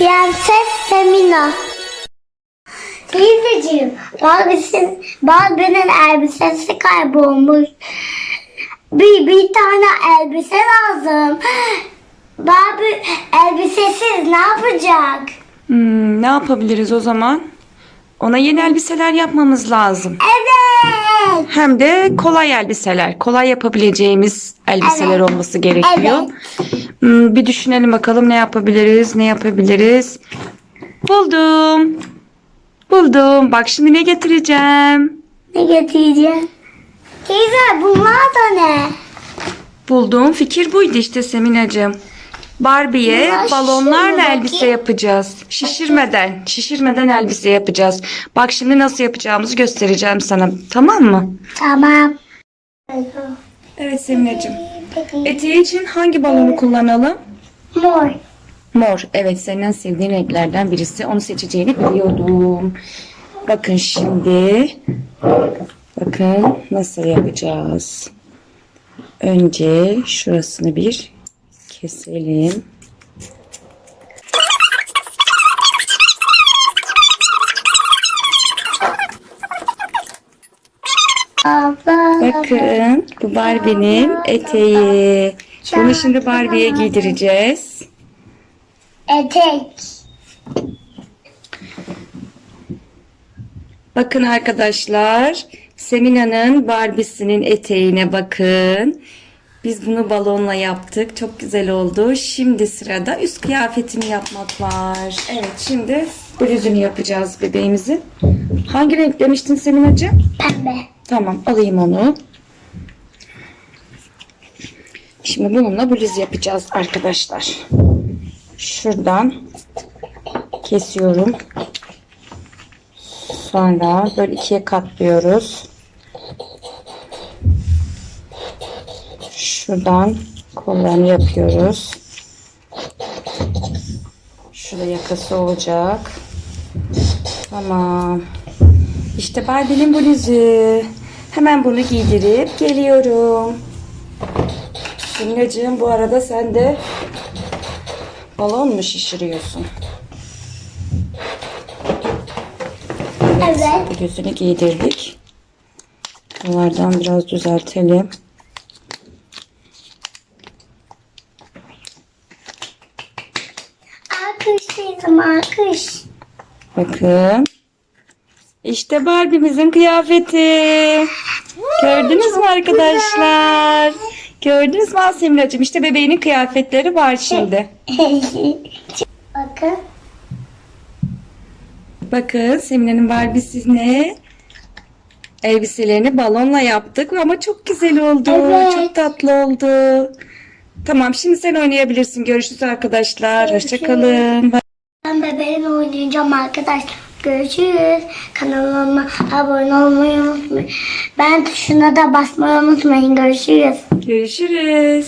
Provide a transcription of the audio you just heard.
Prenses Semina. Teyzeciğim, Barbie'sin, Barbie'nin elbisesi kaybolmuş. Bir, bir tane elbise lazım. Barbie elbisesiz ne yapacak? Hmm, ne yapabiliriz o zaman? Ona yeni elbiseler yapmamız lazım. Evet. Hem de kolay elbiseler. Kolay yapabileceğimiz elbiseler Evet. olması gerekiyor. Hmm, bir düşünelim bakalım ne yapabiliriz, ne yapabiliriz. Buldum. Buldum. Bak şimdi ne getireceğim. Ne getireceğim? Teyze bunlar da ne? Bulduğum fikir buydu işte Seminacığım. Barbie'ye Bunlar balonlarla elbise yapacağız. Şişirmeden, şişirmeden elbise yapacağız. Bak şimdi nasıl yapacağımızı göstereceğim sana. Tamam mı? Tamam. Evet Seminacığım. Eteği için hangi balonu kullanalım? Mor. Mor. Evet senin en sevdiğin renklerden birisi. Onu seçeceğini biliyordum. Bakın şimdi. Bakın nasıl yapacağız. Önce şurasını bir keselim. Bakın bu Barbie'nin eteği. Bunu şimdi Barbie'ye giydireceğiz. Etek. Bakın arkadaşlar. Semina'nın Barbie'sinin eteğine bakın. Biz bunu balonla yaptık. Çok güzel oldu. Şimdi sırada üst kıyafetini yapmak var. Evet şimdi bluzunu yapacağız bebeğimizin. Hangi renk demiştin Semina'cığım? Pembe. Tamam alayım onu. Şimdi bununla bluz yapacağız arkadaşlar. Şuradan kesiyorum. Sonra böyle ikiye katlıyoruz. Şuradan kollarını yapıyoruz. Şurada yakası olacak. Tamam. İşte Barbie'nin bluzu. Hemen bunu giydirip geliyorum. Simgacığım bu arada sen de balon mu şişiriyorsun? Evet. Bluzunu giydirdik. Bunlardan biraz düzeltelim. Alkış teyzem alkış. Bakın. İşte Barbie'mizin kıyafeti. Gördünüz mü arkadaşlar? Gördünüz mü Asemracığım? İşte bebeğinin kıyafetleri var şimdi. Bakın. Bakın Semine'nin Barbie'si ne? Elbiselerini balonla yaptık ama çok güzel oldu. Evet. Çok tatlı oldu. Tamam şimdi sen oynayabilirsin. Görüşürüz arkadaşlar. Hoşçakalın. Ben bebeğimle oynayacağım arkadaşlar. Görüşürüz. Kanalıma abone olmayı unutmayın. Ben tuşuna da basmayı unutmayın. Görüşürüz. Görüşürüz.